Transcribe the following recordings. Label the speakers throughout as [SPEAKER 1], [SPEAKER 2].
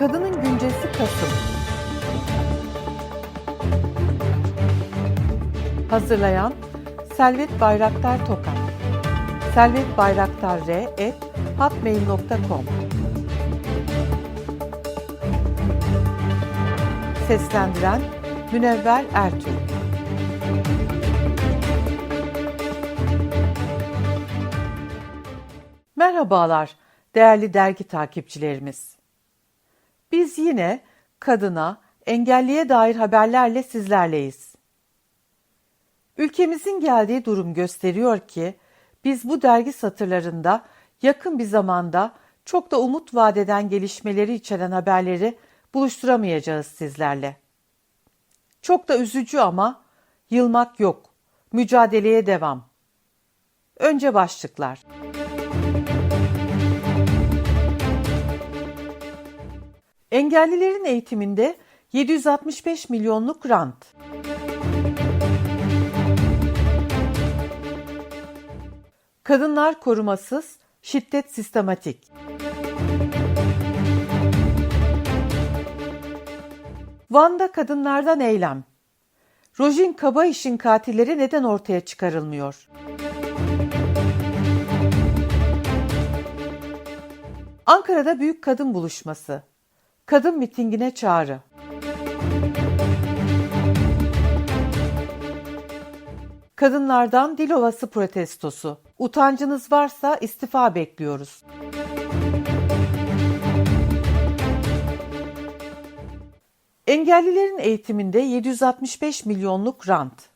[SPEAKER 1] Kadının Güncesi Kasım. Hazırlayan Selvet Bayraktar Tokat Selvet Bayraktar R et hotmail.com Seslendiren Münevver Ertürk Merhabalar değerli dergi takipçilerimiz. Biz yine kadına, engelliye dair haberlerle sizlerleyiz. Ülkemizin geldiği durum gösteriyor ki biz bu dergi satırlarında yakın bir zamanda çok da umut vadeden gelişmeleri içeren haberleri buluşturamayacağız sizlerle. Çok da üzücü ama yılmak yok. Mücadeleye devam. Önce başlıklar. Engellilerin eğitiminde 765 milyonluk rant. Kadınlar korumasız, şiddet sistematik. Van'da kadınlardan eylem. Rojin Kabayiş'in katilleri neden ortaya çıkarılmıyor? Ankara'da büyük kadın buluşması. Kadın mitingine çağrı. Kadınlardan dil ovası protestosu. Utancınız varsa istifa bekliyoruz. Engellilerin eğitiminde 765 milyonluk rant.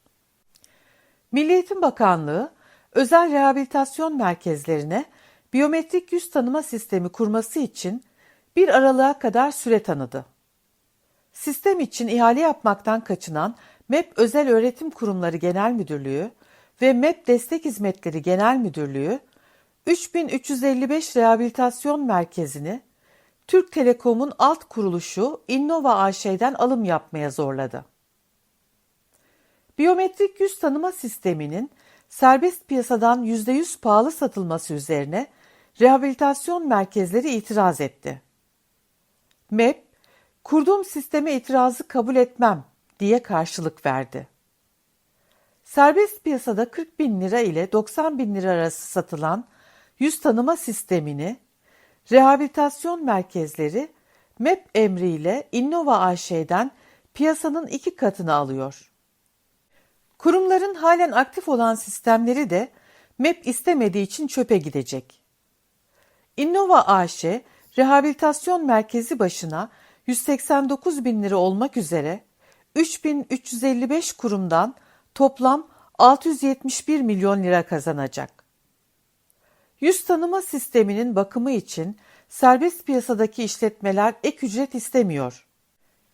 [SPEAKER 1] Milli Eğitim Bakanlığı özel rehabilitasyon merkezlerine biyometrik yüz tanıma sistemi kurması için bir aralığa kadar süre tanıdı. Sistem için ihale yapmaktan kaçınan MEP Özel Öğretim Kurumları Genel Müdürlüğü ve MEP Destek Hizmetleri Genel Müdürlüğü 3355 rehabilitasyon merkezini Türk Telekom'un alt kuruluşu Innova AŞ'den alım yapmaya zorladı. Biyometrik yüz tanıma sisteminin serbest piyasadan %100 pahalı satılması üzerine rehabilitasyon merkezleri itiraz etti. MEP, kurduğum sisteme itirazı kabul etmem diye karşılık verdi. Serbest piyasada 40 bin lira ile 90 bin lira arası satılan yüz tanıma sistemini rehabilitasyon merkezleri MEP emriyle Innova AŞ'den piyasanın iki katını alıyor. Kurumların halen aktif olan sistemleri de MEP istemediği için çöpe gidecek. Innova AŞ, rehabilitasyon merkezi başına 189 bin lira olmak üzere 3355 kurumdan toplam 671 milyon lira kazanacak. Yüz tanıma sisteminin bakımı için serbest piyasadaki işletmeler ek ücret istemiyor.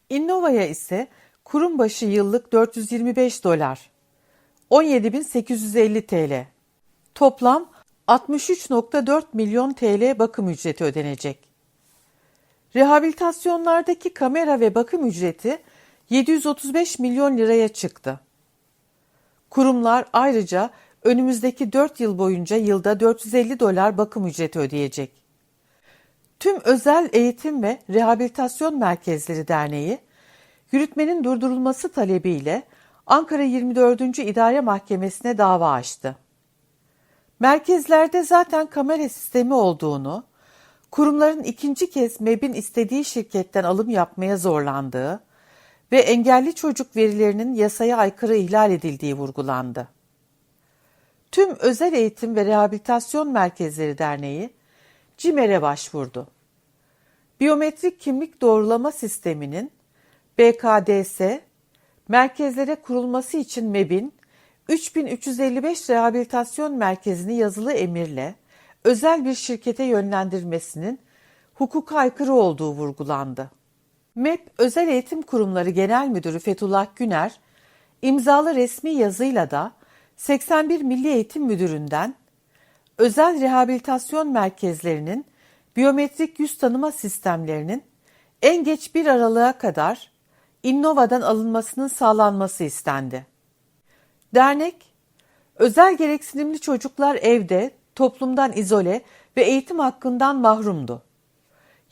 [SPEAKER 1] Innova'ya ise kurum başı yıllık 425 dolar, 17.850 TL. Toplam 63.4 milyon TL bakım ücreti ödenecek. Rehabilitasyonlardaki kamera ve bakım ücreti 735 milyon liraya çıktı. Kurumlar ayrıca önümüzdeki 4 yıl boyunca yılda 450 dolar bakım ücreti ödeyecek. Tüm Özel Eğitim ve Rehabilitasyon Merkezleri Derneği, yürütmenin durdurulması talebiyle Ankara 24. İdare Mahkemesi'ne dava açtı. Merkezlerde zaten kamera sistemi olduğunu, kurumların ikinci kez MEB'in istediği şirketten alım yapmaya zorlandığı ve engelli çocuk verilerinin yasaya aykırı ihlal edildiği vurgulandı. Tüm Özel Eğitim ve Rehabilitasyon Merkezleri Derneği CİMER'e başvurdu. Biyometrik kimlik doğrulama sisteminin BKDS merkezlere kurulması için MEB'in 3355 rehabilitasyon merkezini yazılı emirle özel bir şirkete yönlendirmesinin hukuka aykırı olduğu vurgulandı. MEP Özel Eğitim Kurumları Genel Müdürü Fethullah Güner, imzalı resmi yazıyla da 81 Milli Eğitim Müdürü'nden özel rehabilitasyon merkezlerinin biyometrik yüz tanıma sistemlerinin en geç bir aralığa kadar Innova'dan alınmasının sağlanması istendi. Dernek, özel gereksinimli çocuklar evde, toplumdan izole ve eğitim hakkından mahrumdu.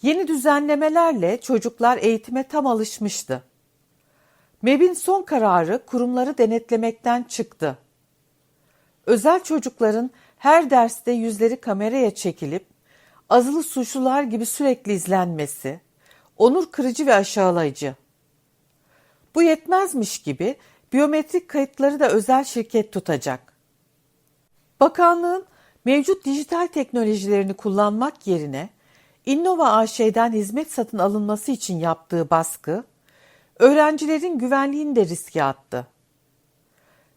[SPEAKER 1] Yeni düzenlemelerle çocuklar eğitime tam alışmıştı. MEB'in son kararı kurumları denetlemekten çıktı. Özel çocukların her derste yüzleri kameraya çekilip azılı suçlular gibi sürekli izlenmesi, onur kırıcı ve aşağılayıcı. Bu yetmezmiş gibi biyometrik kayıtları da özel şirket tutacak. Bakanlığın mevcut dijital teknolojilerini kullanmak yerine Innova AŞ'den hizmet satın alınması için yaptığı baskı, öğrencilerin güvenliğini de riske attı.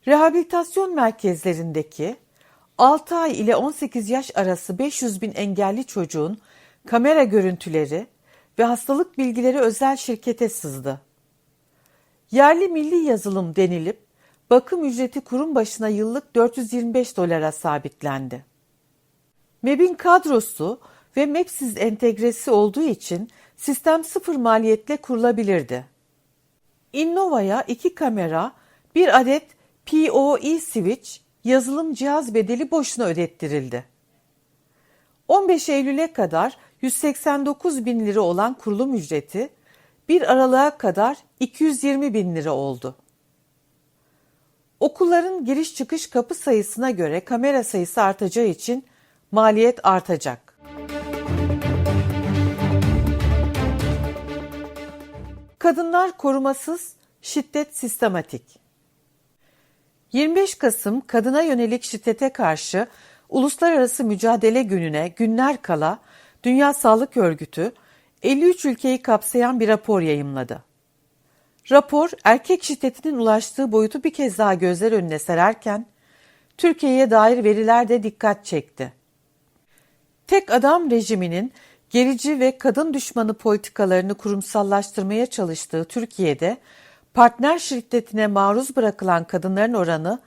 [SPEAKER 1] Rehabilitasyon merkezlerindeki 6 ay ile 18 yaş arası 500 bin engelli çocuğun kamera görüntüleri ve hastalık bilgileri özel şirkete sızdı. Yerli milli yazılım denilip bakım ücreti kurum başına yıllık 425 dolara sabitlendi. MEB'in kadrosu ve MEPSIS entegresi olduğu için sistem sıfır maliyetle kurulabilirdi. Innova'ya iki kamera, bir adet PoE switch, yazılım cihaz bedeli boşuna ödettirildi. 15 Eylül'e kadar 189 bin lira olan kurulum ücreti 1 Aralık'a kadar 220 bin lira oldu. Okulların giriş çıkış kapı sayısına göre kamera sayısı artacağı için maliyet artacak. Kadınlar korumasız, şiddet sistematik. 25 Kasım kadına yönelik şiddete karşı Uluslararası Mücadele Günü'ne günler kala Dünya Sağlık Örgütü 53 ülkeyi kapsayan bir rapor yayımladı. Rapor erkek şiddetinin ulaştığı boyutu bir kez daha gözler önüne sererken Türkiye'ye dair veriler de dikkat çekti. Tek adam rejiminin gerici ve kadın düşmanı politikalarını kurumsallaştırmaya çalıştığı Türkiye'de partner şiddetine maruz bırakılan kadınların oranı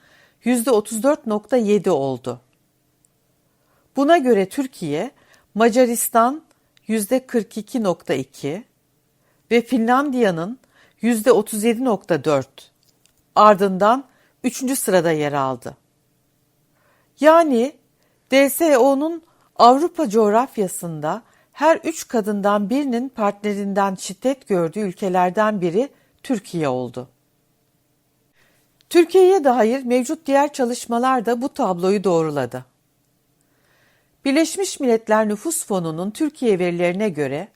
[SPEAKER 1] %34.7 oldu. Buna göre Türkiye, Macaristan %42.2 ve Finlandiya'nın %37.4 ardından 3. sırada yer aldı. Yani DSO'nun Avrupa coğrafyasında her üç kadından birinin partnerinden şiddet gördüğü ülkelerden biri Türkiye oldu. Türkiye'ye dair mevcut diğer çalışmalar da bu tabloyu doğruladı. Birleşmiş Milletler Nüfus Fonu'nun Türkiye verilerine göre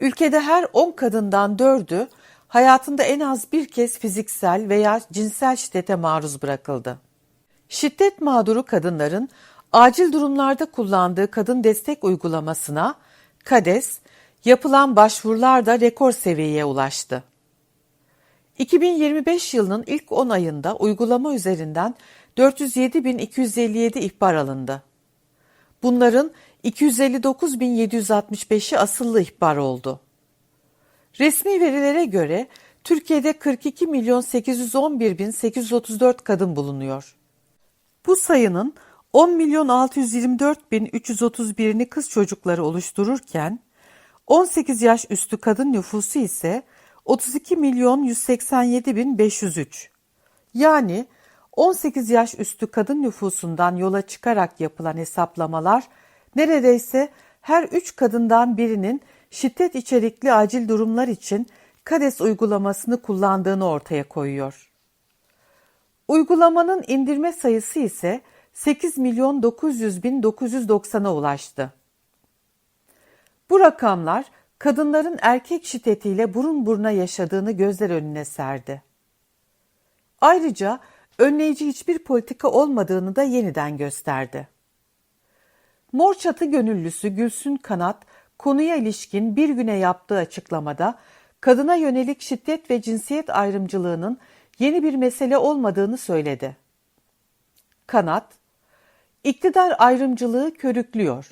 [SPEAKER 1] ülkede her 10 kadından 4'ü hayatında en az bir kez fiziksel veya cinsel şiddete maruz bırakıldı. Şiddet mağduru kadınların acil durumlarda kullandığı kadın destek uygulamasına KADES yapılan başvurularda rekor seviyeye ulaştı. 2025 yılının ilk 10 ayında uygulama üzerinden 407.257 ihbar alındı. Bunların 259.765'i asıllı ihbar oldu. Resmi verilere göre Türkiye'de 42 milyon 811 bin 834 kadın bulunuyor. Bu sayının 10 milyon 624 bin 331'ini kız çocukları oluştururken 18 yaş üstü kadın nüfusu ise 32 milyon 187 bin 503. Yani 18 yaş üstü kadın nüfusundan yola çıkarak yapılan hesaplamalar neredeyse her 3 kadından birinin şiddet içerikli acil durumlar için KADES uygulamasını kullandığını ortaya koyuyor. Uygulamanın indirme sayısı ise 8 milyon 900 bin 990'a ulaştı. Bu rakamlar kadınların erkek şiddetiyle burun buruna yaşadığını gözler önüne serdi. Ayrıca önleyici hiçbir politika olmadığını da yeniden gösterdi. Mor Çatı gönüllüsü Gülsün Kanat konuya ilişkin bir güne yaptığı açıklamada kadına yönelik şiddet ve cinsiyet ayrımcılığının yeni bir mesele olmadığını söyledi. Kanat, iktidar ayrımcılığı körüklüyor.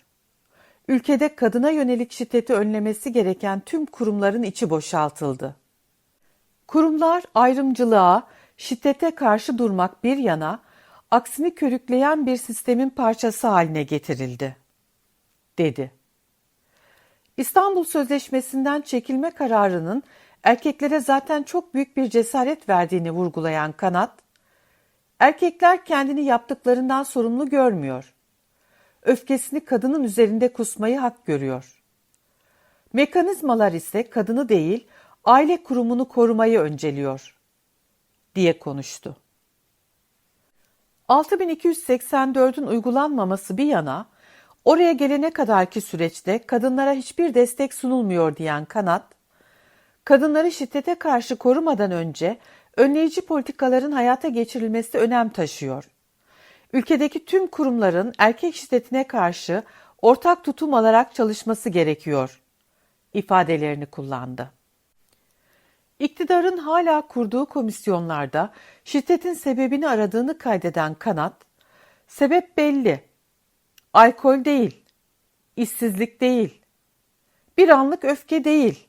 [SPEAKER 1] Ülkede kadına yönelik şiddeti önlemesi gereken tüm kurumların içi boşaltıldı. Kurumlar ayrımcılığa, şiddete karşı durmak bir yana, aksini körükleyen bir sistemin parçası haline getirildi, dedi. İstanbul Sözleşmesi'nden çekilme kararının erkeklere zaten çok büyük bir cesaret verdiğini vurgulayan Kanat, erkekler kendini yaptıklarından sorumlu görmüyor. Öfkesini kadının üzerinde kusmayı hak görüyor. Mekanizmalar ise kadını değil, aile kurumunu korumayı önceliyor, diye konuştu. 6284'ün uygulanmaması bir yana, oraya gelene kadarki süreçte kadınlara hiçbir destek sunulmuyor diyen kanat, kadınları şiddete karşı korumadan önce önleyici politikaların hayata geçirilmesi önem taşıyor. Ülkedeki tüm kurumların erkek şiddetine karşı ortak tutum alarak çalışması gerekiyor ifadelerini kullandı. İktidarın hala kurduğu komisyonlarda şiddetin sebebini aradığını kaydeden kanat, sebep belli. Alkol değil, işsizlik değil, bir anlık öfke değil.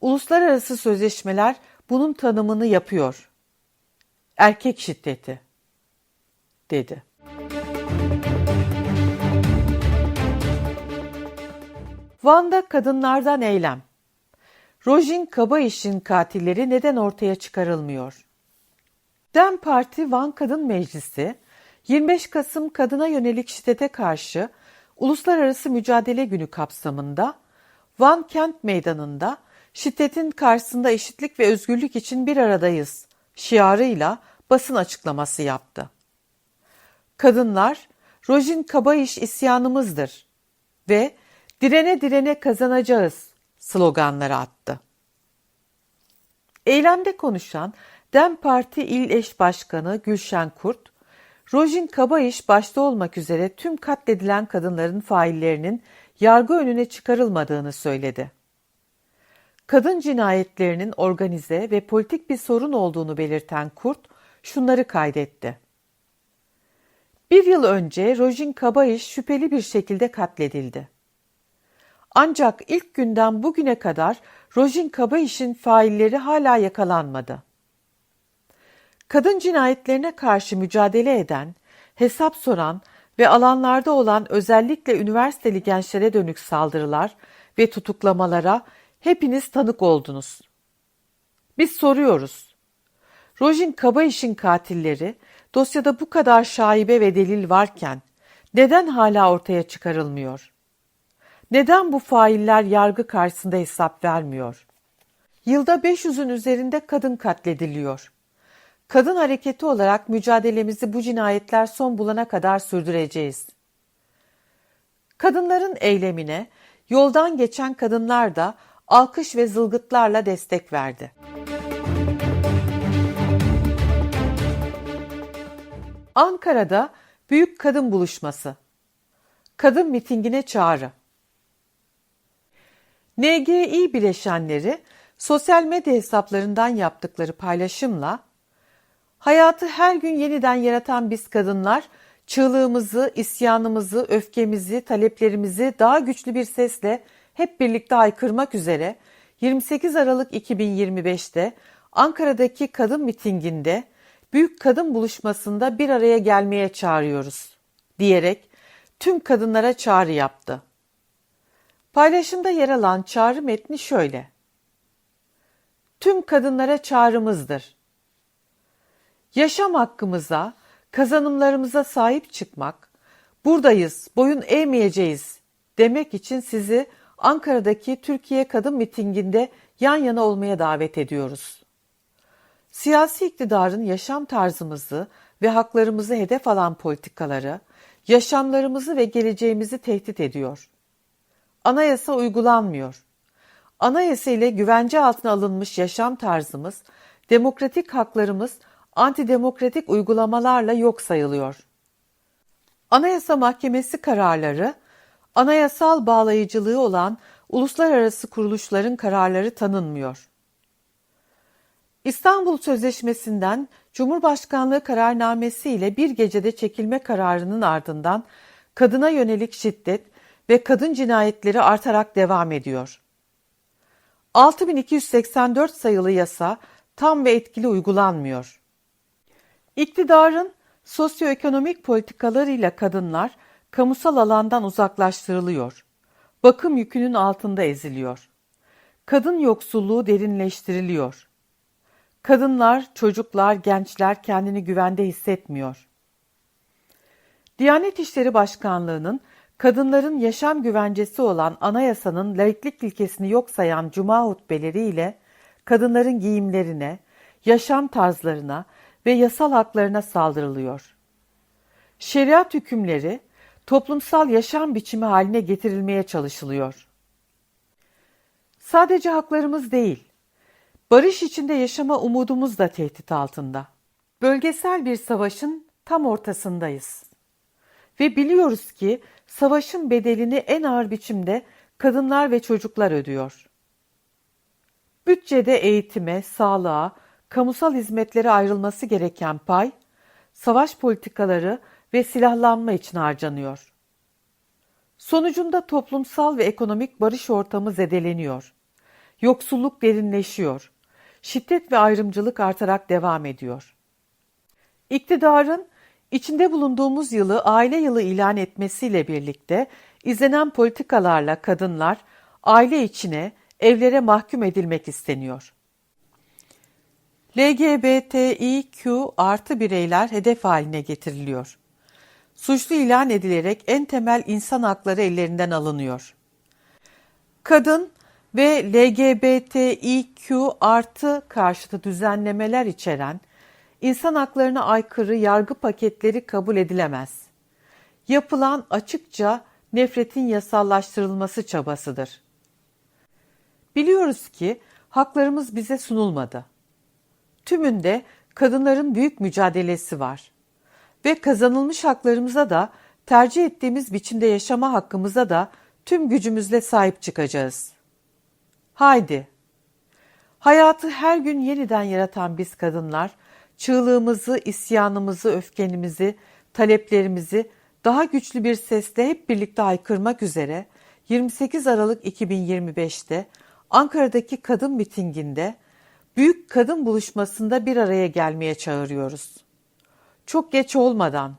[SPEAKER 1] Uluslararası sözleşmeler bunun tanımını yapıyor. Erkek şiddeti, dedi. Van'da kadınlardan eylem. Rojin Kabayiş'in katilleri neden ortaya çıkarılmıyor? DEM Parti Van Kadın Meclisi 25 Kasım kadına yönelik şiddete karşı Uluslararası Mücadele Günü kapsamında Van Kent Meydanı'nda şiddetin karşısında eşitlik ve özgürlük için bir aradayız şiarıyla basın açıklaması yaptı. Kadınlar, Rojin Kabayiş isyanımızdır ve direne direne kazanacağız sloganları attı. Eylemde konuşan DEM Parti İl Eş Başkanı Gülşen Kurt, Rojin Kabayiş başta olmak üzere tüm katledilen kadınların faillerinin yargı önüne çıkarılmadığını söyledi. Kadın cinayetlerinin organize ve politik bir sorun olduğunu belirten Kurt, şunları kaydetti. Bir yıl önce Rojin Kabayiş şüpheli bir şekilde katledildi. Ancak ilk günden bugüne kadar Rojin Kabayiş'in failleri hala yakalanmadı. Kadın cinayetlerine karşı mücadele eden, hesap soran ve alanlarda olan özellikle üniversiteli gençlere dönük saldırılar ve tutuklamalara hepiniz tanık oldunuz. Biz soruyoruz. Rojin Kabayiş'in katilleri dosyada bu kadar şaibe ve delil varken neden hala ortaya çıkarılmıyor? Neden bu failler yargı karşısında hesap vermiyor? Yılda 500'ün üzerinde kadın katlediliyor. Kadın hareketi olarak mücadelemizi bu cinayetler son bulana kadar sürdüreceğiz. Kadınların eylemine yoldan geçen kadınlar da alkış ve zılgıtlarla destek verdi. Ankara'da büyük kadın buluşması. Kadın mitingine çağrı. NGİ bileşenleri sosyal medya hesaplarından yaptıkları paylaşımla hayatı her gün yeniden yaratan biz kadınlar çığlığımızı, isyanımızı, öfkemizi, taleplerimizi daha güçlü bir sesle hep birlikte haykırmak üzere 28 Aralık 2025'te Ankara'daki kadın mitinginde büyük kadın buluşmasında bir araya gelmeye çağırıyoruz diyerek tüm kadınlara çağrı yaptı. Paylaşımda yer alan çağrı metni şöyle. Tüm kadınlara çağrımızdır. Yaşam hakkımıza, kazanımlarımıza sahip çıkmak, buradayız, boyun eğmeyeceğiz demek için sizi Ankara'daki Türkiye Kadın Mitinginde yan yana olmaya davet ediyoruz. Siyasi iktidarın yaşam tarzımızı ve haklarımızı hedef alan politikaları, yaşamlarımızı ve geleceğimizi tehdit ediyor anayasa uygulanmıyor. Anayasa ile güvence altına alınmış yaşam tarzımız, demokratik haklarımız antidemokratik uygulamalarla yok sayılıyor. Anayasa Mahkemesi kararları, anayasal bağlayıcılığı olan uluslararası kuruluşların kararları tanınmıyor. İstanbul Sözleşmesi'nden Cumhurbaşkanlığı kararnamesi ile bir gecede çekilme kararının ardından kadına yönelik şiddet ve kadın cinayetleri artarak devam ediyor. 6284 sayılı yasa tam ve etkili uygulanmıyor. İktidarın sosyoekonomik politikalarıyla kadınlar kamusal alandan uzaklaştırılıyor. Bakım yükünün altında eziliyor. Kadın yoksulluğu derinleştiriliyor. Kadınlar, çocuklar, gençler kendini güvende hissetmiyor. Diyanet İşleri Başkanlığı'nın kadınların yaşam güvencesi olan anayasanın laiklik ilkesini yok sayan cuma hutbeleriyle kadınların giyimlerine, yaşam tarzlarına ve yasal haklarına saldırılıyor. Şeriat hükümleri toplumsal yaşam biçimi haline getirilmeye çalışılıyor. Sadece haklarımız değil, barış içinde yaşama umudumuz da tehdit altında. Bölgesel bir savaşın tam ortasındayız. Ve biliyoruz ki savaşın bedelini en ağır biçimde kadınlar ve çocuklar ödüyor. Bütçede eğitime, sağlığa, kamusal hizmetlere ayrılması gereken pay, savaş politikaları ve silahlanma için harcanıyor. Sonucunda toplumsal ve ekonomik barış ortamı zedeleniyor. Yoksulluk derinleşiyor. Şiddet ve ayrımcılık artarak devam ediyor. İktidarın içinde bulunduğumuz yılı aile yılı ilan etmesiyle birlikte izlenen politikalarla kadınlar aile içine, evlere mahkum edilmek isteniyor. LGBTİQ artı bireyler hedef haline getiriliyor. Suçlu ilan edilerek en temel insan hakları ellerinden alınıyor. Kadın ve LGBTİQ artı karşıtı düzenlemeler içeren insan haklarına aykırı yargı paketleri kabul edilemez. Yapılan açıkça nefretin yasallaştırılması çabasıdır. Biliyoruz ki haklarımız bize sunulmadı. Tümünde kadınların büyük mücadelesi var. Ve kazanılmış haklarımıza da tercih ettiğimiz biçimde yaşama hakkımıza da tüm gücümüzle sahip çıkacağız. Haydi. Hayatı her gün yeniden yaratan biz kadınlar, çığlığımızı, isyanımızı, öfkenimizi, taleplerimizi daha güçlü bir sesle hep birlikte haykırmak üzere 28 Aralık 2025'te Ankara'daki kadın mitinginde büyük kadın buluşmasında bir araya gelmeye çağırıyoruz. Çok geç olmadan,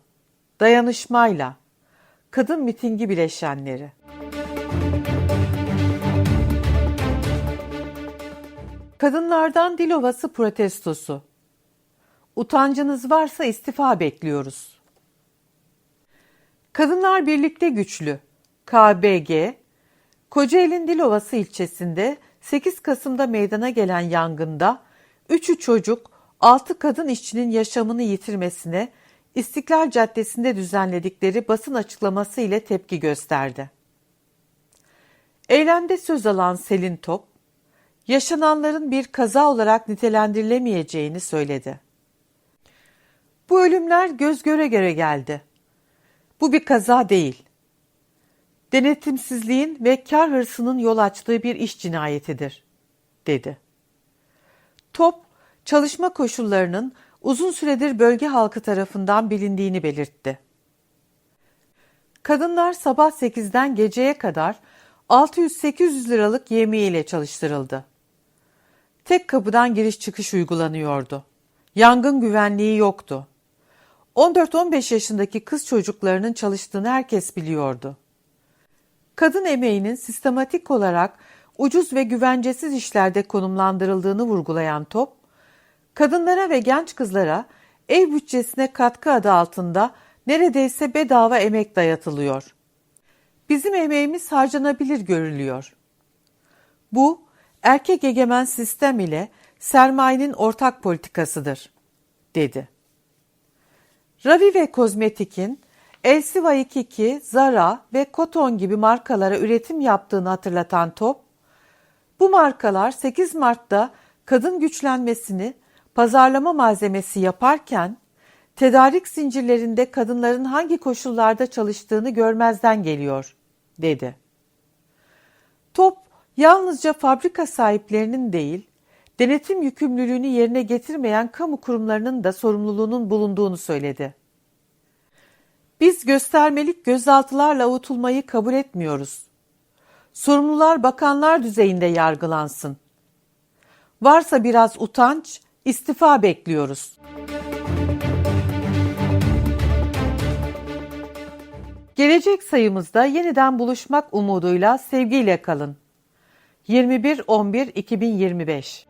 [SPEAKER 1] dayanışmayla, kadın mitingi bileşenleri. Kadınlardan dil ovası protestosu. Utancınız varsa istifa bekliyoruz. Kadınlar Birlikte Güçlü, KBG, Kocaeli'nin Dilovası ilçesinde 8 Kasım'da meydana gelen yangında 3'ü çocuk, 6 kadın işçinin yaşamını yitirmesine İstiklal Caddesi'nde düzenledikleri basın açıklaması ile tepki gösterdi. Eylemde söz alan Selin Top, yaşananların bir kaza olarak nitelendirilemeyeceğini söyledi. Bu ölümler göz göre göre geldi. Bu bir kaza değil. Denetimsizliğin ve kar hırsının yol açtığı bir iş cinayetidir, dedi. Top, çalışma koşullarının uzun süredir bölge halkı tarafından bilindiğini belirtti. Kadınlar sabah 8'den geceye kadar 600-800 liralık yemeğiyle çalıştırıldı. Tek kapıdan giriş çıkış uygulanıyordu. Yangın güvenliği yoktu. 14-15 yaşındaki kız çocuklarının çalıştığını herkes biliyordu. Kadın emeğinin sistematik olarak ucuz ve güvencesiz işlerde konumlandırıldığını vurgulayan top, kadınlara ve genç kızlara ev bütçesine katkı adı altında neredeyse bedava emek dayatılıyor. Bizim emeğimiz harcanabilir görülüyor. Bu, erkek egemen sistem ile sermayenin ortak politikasıdır, dedi. Ravi ve Kozmetik'in Elsiva 22, Zara ve Koton gibi markalara üretim yaptığını hatırlatan Top, bu markalar 8 Mart'ta kadın güçlenmesini pazarlama malzemesi yaparken tedarik zincirlerinde kadınların hangi koşullarda çalıştığını görmezden geliyor, dedi. Top yalnızca fabrika sahiplerinin değil, denetim yükümlülüğünü yerine getirmeyen kamu kurumlarının da sorumluluğunun bulunduğunu söyledi. Biz göstermelik gözaltılarla avutulmayı kabul etmiyoruz. Sorumlular bakanlar düzeyinde yargılansın. Varsa biraz utanç, istifa bekliyoruz. Gelecek sayımızda yeniden buluşmak umuduyla sevgiyle kalın. 21.11.2025